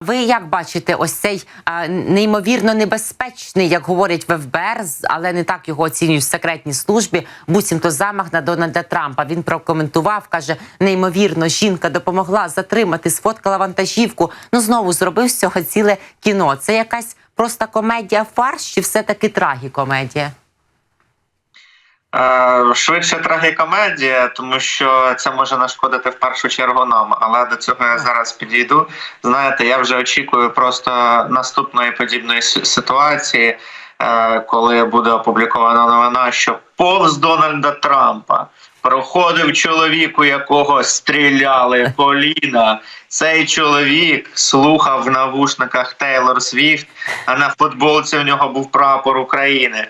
Ви як бачите, ось цей а, неймовірно небезпечний, як говорять в ФБР, але не так його оцінюють в секретній службі. Буцімто замах на Дональда Трампа. Він прокоментував, каже: неймовірно, жінка допомогла затримати, сфоткала вантажівку. Ну знову зробив з цього ціле кіно. Це якась просто комедія фарш, чи все таки трагікомедія? Е, Швидше трагікомедія, тому що це може нашкодити в першу чергу нам. Але до цього я зараз підійду. Знаєте, я вже очікую просто наступної подібної ситуації, е, коли буде опублікована новина, що повз Дональда Трампа проходив чоловік, у якого стріляли коліна. Цей чоловік слухав в навушниках Тейлор Свіфт, а на футболці у нього був прапор України.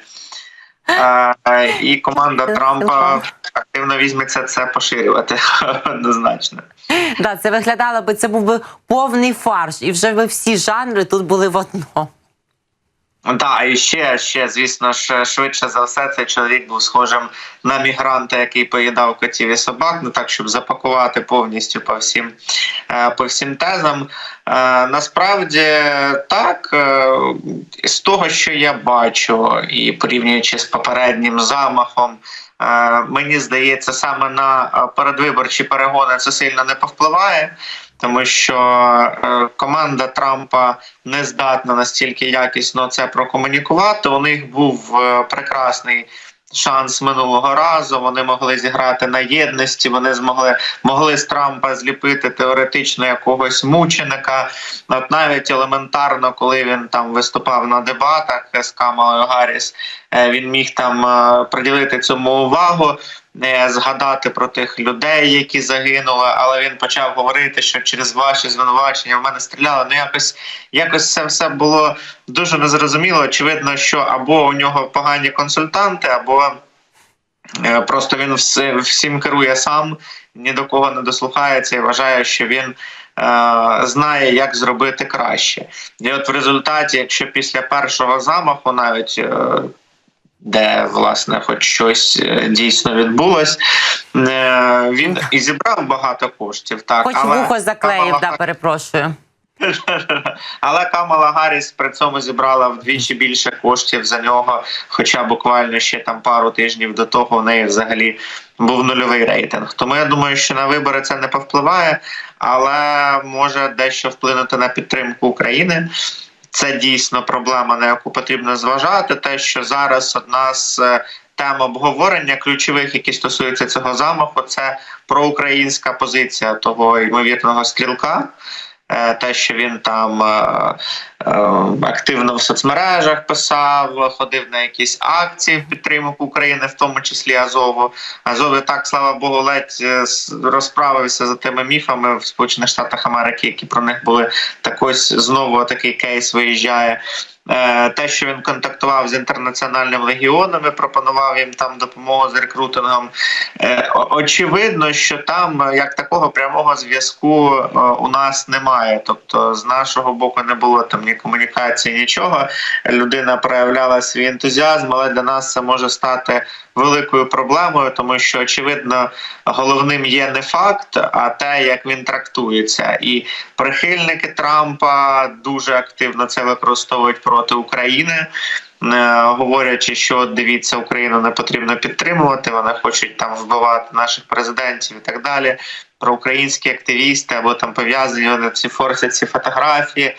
І команда Трампа активно візьметься це поширювати однозначно. Да, це виглядало би, це був би повний фарш, і вже би всі жанри тут були в одному. Так, і ще, ще, звісно ж, швидше за все, цей чоловік був схожим на мігранта, який поїдав котів і собак, ну так, щоб запакувати повністю по всім, е, по всім тезам. Е, Насправді, так, е, з того, що я бачу, і порівнюючи з попереднім замахом, мені здається, саме на передвиборчі перегони це сильно не повпливає. Тому що е, команда Трампа не здатна настільки якісно це прокомунікувати. У них був е, прекрасний шанс минулого разу. Вони могли зіграти на єдності. Вони змогли могли з Трампа зліпити теоретично якогось мученика. От навіть елементарно, коли він там виступав на дебатах з Камалою Гарріс, він міг там е, приділити цьому увагу. Не згадати про тих людей, які загинули, але він почав говорити, що через ваші звинувачення в мене стріляли. Ну якось якось це все було дуже незрозуміло. Очевидно, що або у нього погані консультанти, або е, просто він всім керує сам, ні до кого не дослухається і вважає, що він. е, Знає, як зробити краще, і от в результаті, якщо після першого замаху, навіть е, де власне хоч щось е, дійсно відбулось, е, він і зібрав багато коштів. Так, Хоч але вухо заклеїв, Камала да, перепрошую. але Камала Гарріс при цьому зібрала вдвічі більше коштів за нього. Хоча буквально ще там пару тижнів до того в неї взагалі був нульовий рейтинг. Тому я думаю, що на вибори це не повпливає, але може дещо вплинути на підтримку України. Це дійсно проблема, на яку потрібно зважати. Те, що зараз одна з е, тем обговорення ключових, які стосуються цього замаху, це проукраїнська позиція того ймовірного стрілка. Е, Те, що він там е, активно в соцмережах писав, ходив на якісь акції в підтримку України, в тому числі Азову. Азов і так, слава Богу, ледь е, розправився за тими міфами в Сполучених Штатах Америки, які про них були. Так ось знову такий кейс виїжджає. Е, Те, що він контактував з інтернаціональним легіоном і пропонував їм там допомогу з рекрутингом. Е, Очевидно, що там е, як такого прямого зв'язку у нас немає. Тобто, з нашого боку не було там ні комунікації, нічого. Людина проявляла свій ентузіазм, але для нас це може стати великою проблемою, тому що очевидно головним є не факт, а те, як він трактується. І прихильники Трампа дуже активно це використовують проти України. е, Говорячи, що дивіться, Україну не потрібно підтримувати, вони хочуть там вбивати наших президентів і так далі. Про українські активісти або там пов'язані вони ці форсять ці фотографії.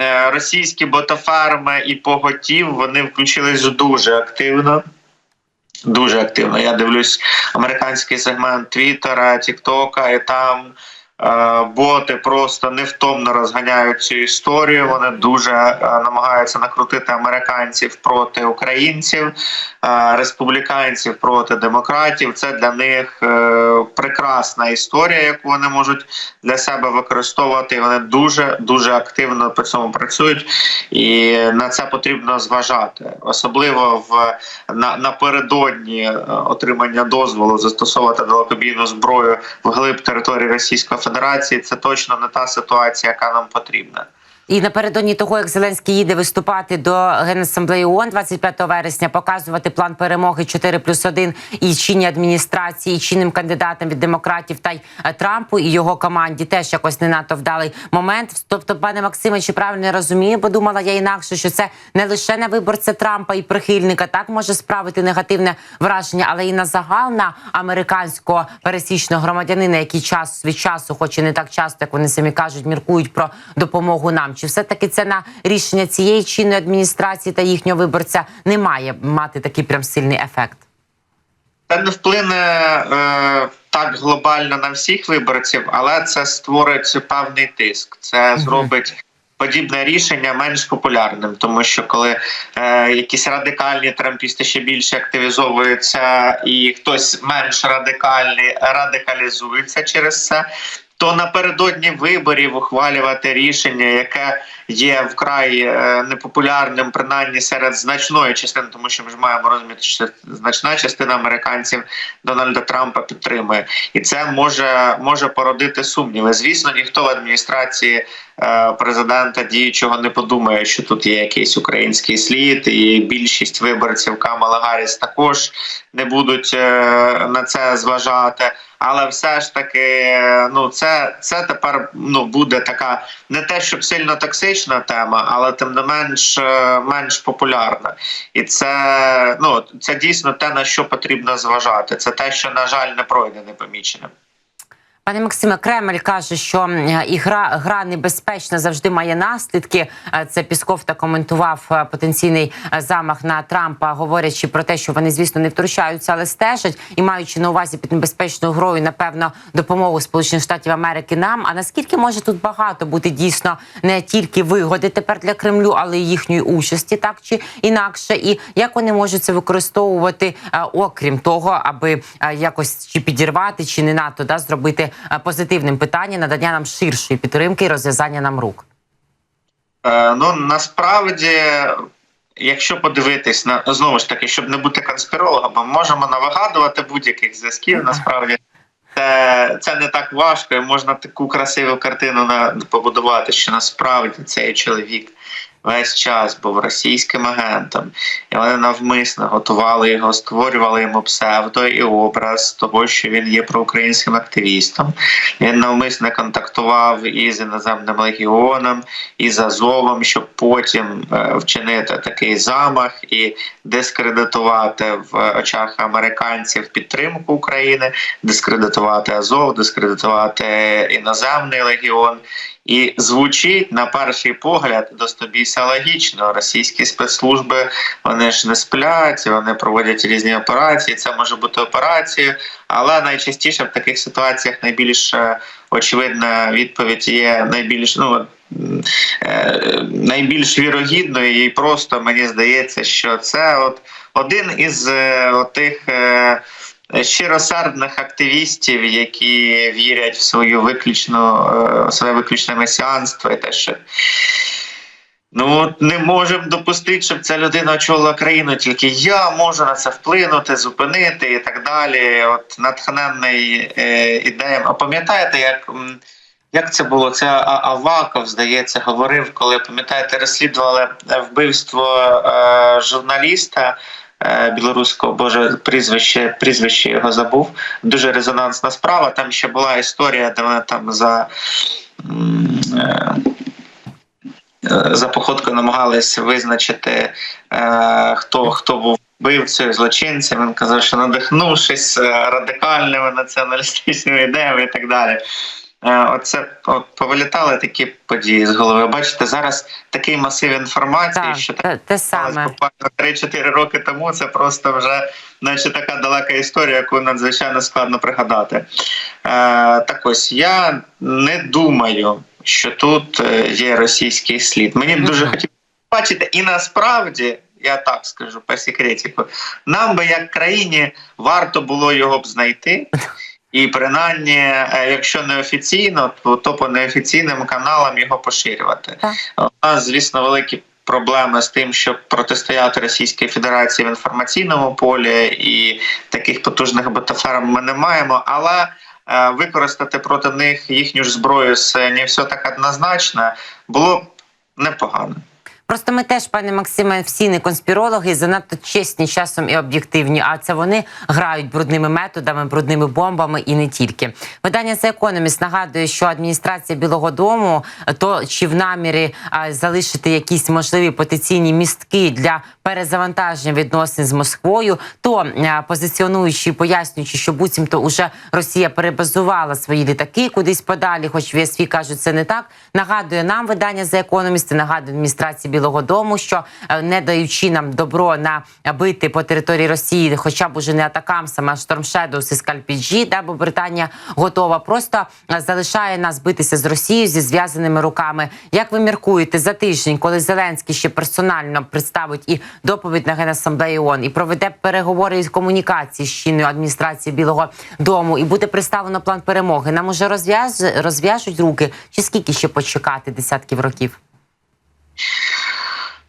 Е, Російські ботоферми і поготів вони включились дуже активно. Дуже активно. Я дивлюсь американський сегмент Твіттера, Тіктока, і там боти просто невтомно розганяють цю історію. Вони дуже е, намагаються накрутити американців проти українців, е, республіканців проти демократів. Це для них е, прекрасна історія, яку вони можуть для себе використовувати. Вони дуже дуже активно по цьому працюють, і на це потрібно зважати, особливо в на, напередодні е, отримання дозволу застосовувати далекобійну зброю вглиб території Російської Федерації це точно не та ситуація, яка нам потрібна. І напередодні того, як Зеленський їде виступати до Генасамблеї ООН 25 вересня, показувати план перемоги 4 плюс 1 і чинній адміністрації, і чинним кандидатам від демократів та й е, Трампу і його команді теж якось не надто вдалий момент. Тобто, пане Максиме, чи правильно я розумію, бо думала я інакше, що це не лише на виборця Трампа і прихильника, так може справити негативне враження, але і на загал на американського пересічного громадянина, який час від часу, хоч і не так часто, як вони самі кажуть, міркують про допомогу нам. Чи все таки це на рішення цієї чинної адміністрації та їхнього виборця не має мати такий прям сильний ефект? Це не вплине е, так глобально на всіх виборців, але це створить певний тиск. Це зробить подібне рішення менш популярним, тому що коли е, якісь радикальні трампісти ще більше активізовуються, і хтось менш радикальний радикалізується через це. То напередодні виборів ухвалювати рішення, яке є вкрай е, непопулярним, принаймні серед значної частини, тому що ми ж маємо розуміти, що значна частина американців Дональда Трампа підтримує, і це може може породити сумніви. Звісно, ніхто в адміністрації е, президента діючого не подумає, що тут є якийсь український слід, і більшість виборців Камала Гарріс також не будуть е, на це зважати. Але все ж таки, ну це це тепер ну буде така не те, щоб сильно токсична тема, але тим не менш е, менш популярна, і це ну це дійсно те на що потрібно зважати. Це те, що на жаль не пройде непоміченим. Пане Максиме, Кремль каже, що м, і гра, небезпечна завжди має наслідки. Е, Це Пісков та коментував е, потенційний е, замах на Трампа, говорячи про те, що вони, звісно, не втручаються, але стежать і маючи на увазі під небезпечною грою, напевно, допомогу Сполучених Штатів Америки нам. А наскільки може тут багато бути дійсно не тільки вигоди тепер для Кремлю, але й їхньої участі, так чи інакше, і як вони можуть це використовувати, окрім того, аби якось чи підірвати, чи не надто да зробити позитивним питання надання нам ширшої підтримки і розв'язання нам рук. Е, ну насправді, якщо подивитись на знову ж таки, щоб не бути конспірологом, ми можемо навигадувати будь-яких зв'язків. Насправді це, це не так важко, і можна таку красиву картину на побудувати, що насправді цей чоловік. Весь час був російським агентом, і вони навмисно готували його, створювали йому псевдо і образ того, що він є проукраїнським активістом. Він навмисно контактував із іноземним легіоном, і з Азовом, щоб потім е, вчинити такий замах і дискредитувати в очах американців підтримку України, дискредитувати Азов, дискредитувати іноземний легіон. І звучить на перший погляд достобійся логічно. Російські спецслужби вони ж не сплять, вони проводять різні операції. Це може бути операція, але найчастіше в таких ситуаціях найбільш е, очевидна відповідь є найбільш ну е, найбільш вірогідною, і просто мені здається, що це от один із е, тих. Щиросердних активістів, які вірять в свою виключну своє виключне месіанство, і те, що ну не можемо допустити, щоб ця людина очолила країну, тільки я можу на це вплинути, зупинити і так далі. От натхненний е, ідеям. А пам'ятаєте, як як це було? Це Аваков, здається, говорив, коли пам'ятаєте, розслідували вбивство е, журналіста. Білоруського боже прізвище прізвище його забув. Дуже резонансна справа. Там ще була історія, де вони там за за походкою намагались визначити, хто хто був вбивцею, злочинцем. Він казав, що надихнувшись радикальними націоналістичними ідеями і так далі. Оце повилітали такі події з голови. Бачите, зараз такий масив інформації, так, що те, те саме буквально 3-4 роки тому. Це просто вже, наче така далека історія, яку надзвичайно складно пригадати. Е, Так ось я не думаю, що тут е, є російський слід. Мені б дуже хотілося бачити, і насправді. Я так скажу по секретику, нам би як країні варто було його б знайти, і принаймні, е, якщо не офіційно, то, то по неофіційним каналам його поширювати. Так. У нас, звісно, великі. Проблеми з тим, щоб протистояти Російській Федерації в інформаційному полі, і таких потужних ботаферм ми не маємо. Але е, використати проти них їхню ж зброю не все так однозначно, було б непогано. Просто ми теж, пане Максиме, всі не конспірологи, занадто чесні часом і об'єктивні. А це вони грають брудними методами, брудними бомбами і не тільки. Видання The Economist нагадує, що адміністрація Білого Дому то чи в намірі а, залишити якісь можливі потенційні містки для перезавантаження відносин з Москвою, то а, позиціонуючи, і пояснюючи, що буцімто уже Росія перебазувала свої літаки кудись подалі, хоч в ЄСВ кажуть, це не так. Нагадує нам видання The Economist, нагадує адміністрації Білого Дому, що е, не даючи нам добро на бити по території Росії, хоча б уже не атакамсами, а Shadows і Скальпіджі, да, бо Британія готова, просто е, залишає нас битися з Росією зі зв'язаними руками. Як ви міркуєте за тиждень, коли Зеленський ще персонально представить і доповідь на Генасамблеї ООН, і проведе переговори і комунікації з чинною адміністрацією Білого Дому, і буде представлено план перемоги? Нам уже розв'яж... розв'яжуть руки, чи скільки ще почекати десятків років?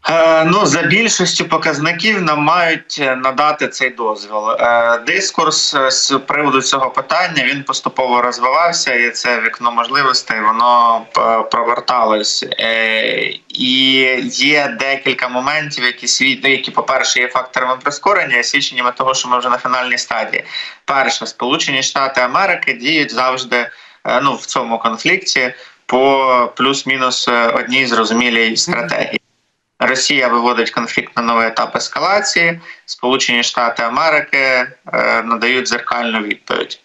Е, Ну, за більшістю показників нам мають е, надати цей дозвіл. Е, Дискурс з приводу цього питання він поступово розвивався, і це вікно можливостей воно проверталось. І є декілька моментів, які світ, ну, які, по-перше, є факторами прискорення, і свідченнями того, що ми вже на фінальній стадії. Перше, Сполучені Штати Америки діють завжди ну, в цьому конфлікті по плюс-мінус одній зрозумілій стратегії. Росія виводить конфлікт на новий етап ескалації. Сполучені Штати Америки е, надають зеркальну відповідь.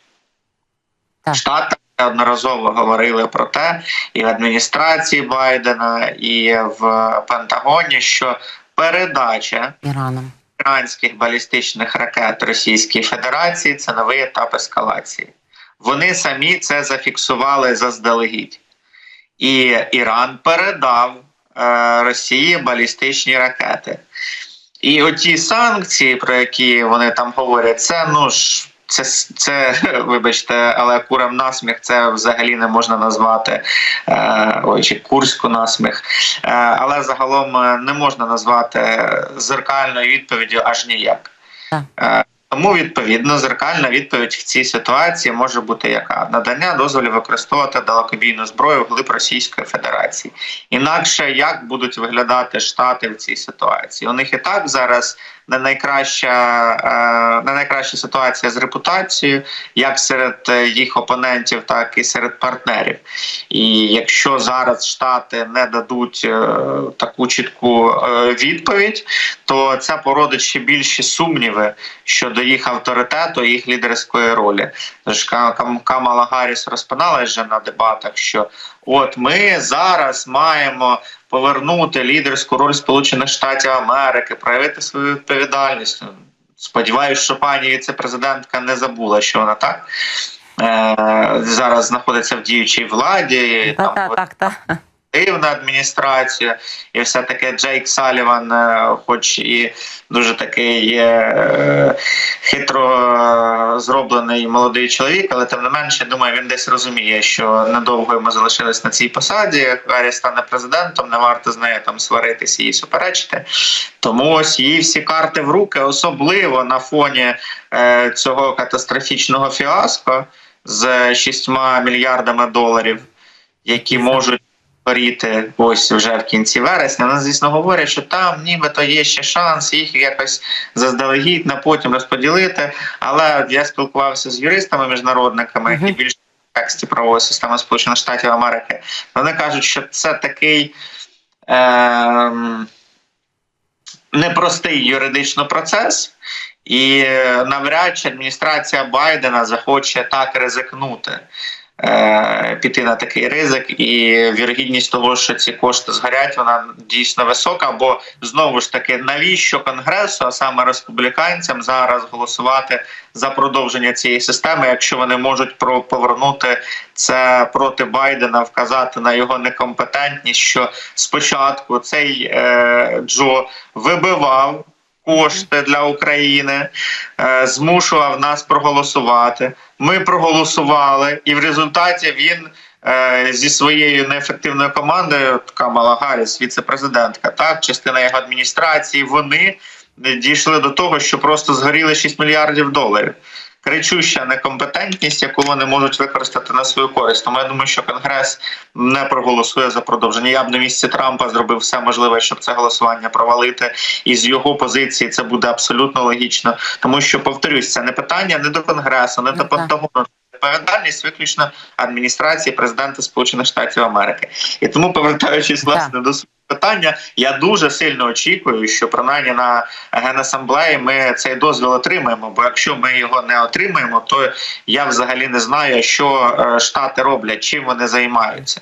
Так. Штати неодноразово говорили про те, і в адміністрації Байдена, і в Пентагоні, що передача Іраном. іранських балістичних ракет Російській Федерації це новий етап ескалації. Вони самі це зафіксували заздалегідь. І Іран передав Росії балістичні ракети. І оті санкції, про які вони там говорять, це ну ж. Це, це, вибачте, але курам насміх це взагалі не можна назвати е, ой, чи курську насміх. Е, але загалом е, не можна назвати зеркальною відповіддю аж ніяк. Тому відповідно зеркальна відповідь в цій ситуації може бути яка надання дозволів використовувати далекобійну зброю вглиб Російської Федерації. Інакше як будуть виглядати штати в цій ситуації? У них і так зараз не найкраща, е, не найкраща ситуація з репутацією, як серед е, їх опонентів, так і серед партнерів. І якщо зараз штати не дадуть е, таку чітку відповідь, то це породить ще більші сумніви щодо їх авторитету, їх лідерської ролі. Тож Ка- Кам- Камала Гарріс розпиналась вже на дебатах, що от ми зараз маємо повернути лідерську роль Сполучених Штатів Америки, проявити свою відповідальність. Сподіваюсь, що пані віце-президентка не забула, що вона так. Е, зараз знаходиться в діючій владі, Та, там та, так, так. Дивна адміністрація, і все таки Джейк Саліван, е, хоч і дуже такий е, хитро е, зроблений молодий чоловік, але тим не менше, думаю, він десь розуміє, що недовго йому залишилось на цій посаді. Гаррі стане президентом, не варто з нею там сваритися і суперечити. Тому ось їй всі карти в руки, особливо на фоні е, цього катастрофічного фіаско з 6 мільярдами доларів, які можуть горіти ось вже в кінці вересня. Вони, звісно, говорять, що там нібито є ще шанс їх якось заздалегідь на потім розподілити. Але я спілкувався з юристами міжнародниками, які Мгм. більш в тексті правової системи Сполучених Штатів Америки. Вони кажуть, що це такий. Ем, непростий юридично процес, і е, навряд чи адміністрація Байдена захоче так ризикнути. Е, Піти на такий ризик, і вірогідність того, що ці кошти згорять, вона дійсно висока. Бо знову ж таки, навіщо конгресу, а саме республіканцям, зараз голосувати за продовження цієї системи, якщо вони можуть повернути це проти Байдена, вказати на його некомпетентність, що спочатку цей е, Джо вибивав кошти для України, е, змушував нас проголосувати. Ми проголосували, і в результаті він. е, Зі своєю неефективною командою Камала Гарріс, віце-президентка, так частина його адміністрації, вони дійшли до того, що просто згоріли 6 мільярдів доларів. Кричуща некомпетентність, яку вони можуть використати на свою користь. Тому я думаю, що Конгрес не проголосує за продовження. Я б на місці Трампа зробив все можливе, щоб це голосування провалити. І з його позиції це буде абсолютно логічно, тому що повторюсь, це не питання не до конгресу, не Ну, до так. Пентагону. Відповідальність виключно адміністрації президента Сполучених Штатів Америки, і тому повертаючись власне до питання, я дуже сильно очікую, що принаймні на генасамблеї ми цей дозвіл отримаємо. Бо якщо ми його не отримаємо, то я взагалі не знаю, що е, штати роблять, чим вони займаються.